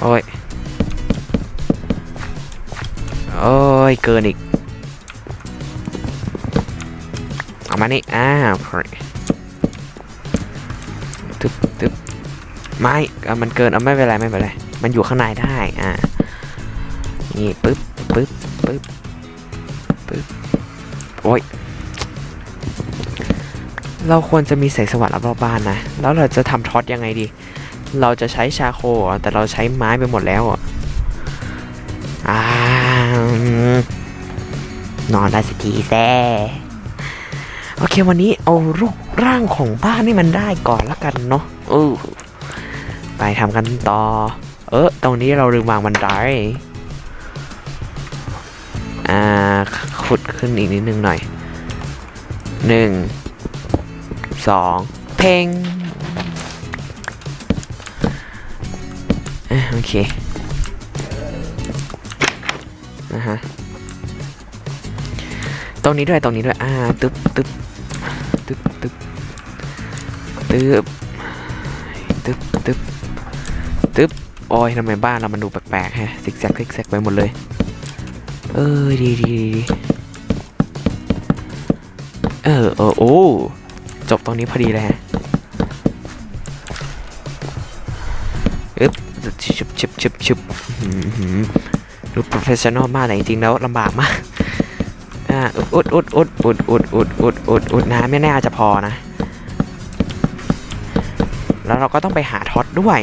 โอ้ย โอ้ย เกินอีก เอามานี่ อ้าวตึ๊บตึ๊บไม่เอามันเกิน เอาไม่เป็นไร ไม่เป็นไร มันอยู่ข้างในได้ อ่า นี่ปึ๊บปึ๊บปึ๊บปึ๊บ โอ้ย เราควรจะมีแสงสว่างรอบๆบ้านนะ แล้วเราจะทำท็อตยังไงดี เราจะใช้ชาโคเหรอแต่เราใช้ไม้ไปหมดแล้วอะอ่านอนได้สักทีแซ่โอเควันนี้เอารูปร่างของบ้านให้มันได้ก่อนละกันเนาะเออไปทำกันต่อ เออตรงนี้เราลืมวางบันไดอ่าขุดขึ้นอีกนิดนึงหน่อยหนึ่งสองเพลง โอเคนะฮะตรงนี้ด้วยตรงนี้ด้วย อ่า ตึ๊บตึ๊บตึ๊บตึ๊บตึ๊บตึ๊บตึ๊บตึ๊บโอ้ยทำไมบ้านเรามันดูแปลกๆฮะซิกแซกซิกแซกไปหมดเลย เออดีดีดีเออเออโอ้จบตรงนี้พอดีเลยฮะ ชิบดูโปรเฟชชั่นอลมากแต่จริงๆแล้วลำบากมากอ่าอุดอุดอุดอุดอุดอุดอุดอุดอุดน้ำไม่แน่าจะพอนะ แล้วเราก็ต้องไปหาท็อตด้วย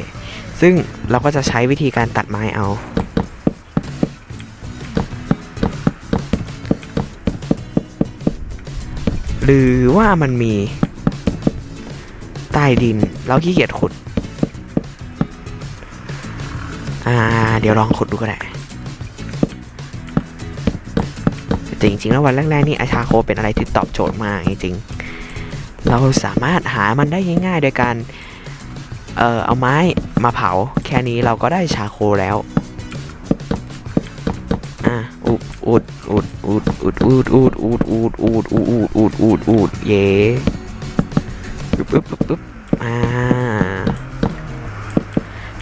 ซึ่งเราก็จะใช้วิธีการตัดไม้เอาหรือว่ามันมีใต้ดิน เราขี้เกียจขุด อ่า เดี๋ยวลองขุดดูก็ได้ จริงๆ แล้ววันแรกๆ นี่อาชาโคเป็นอะไรที่ตอบโจทย์มากจริงๆ เราสามารถหามันได้ง่ายๆ โดยการ เอ่อ เอาไม้มาเผา แค่นี้เราก็ได้ชาโคแล้ว อะ อุดอุดอุดอุดอุดอุดอุดอุดอุดอุดอุดอุดอุดอุดอุดเย่ปึ๊บปึ๊บปึ๊บอ่า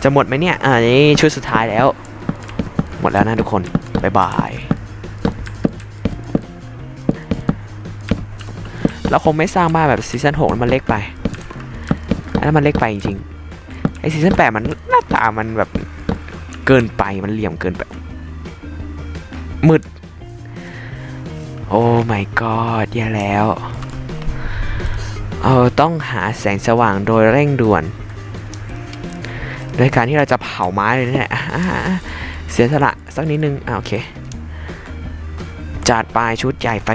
จะหมดไหมเนี่ยอ่านี่ชุดสุดท้ายแล้ว หมดแล้วนะทุกคนบ๊ายบายเราคงไม่สร้างบ้านแบบซีซั่น6มันเล็กไปอันนั้นมันเล็กไปจริงๆไอซีซั่น8มันหน้าตามันแบบเกินไปมันเหลี่ยมเกินไปมืดโอ้ my god แย่แล้วเราต้องหาแสงสว่างโดยเร่งด่วน โดยการที่เราจะเผาไม้เลยนี่ยอะอะอะเสียสละสักนิดนึงอ่าโอเค จัดปลายชุดใหญ่ไฟ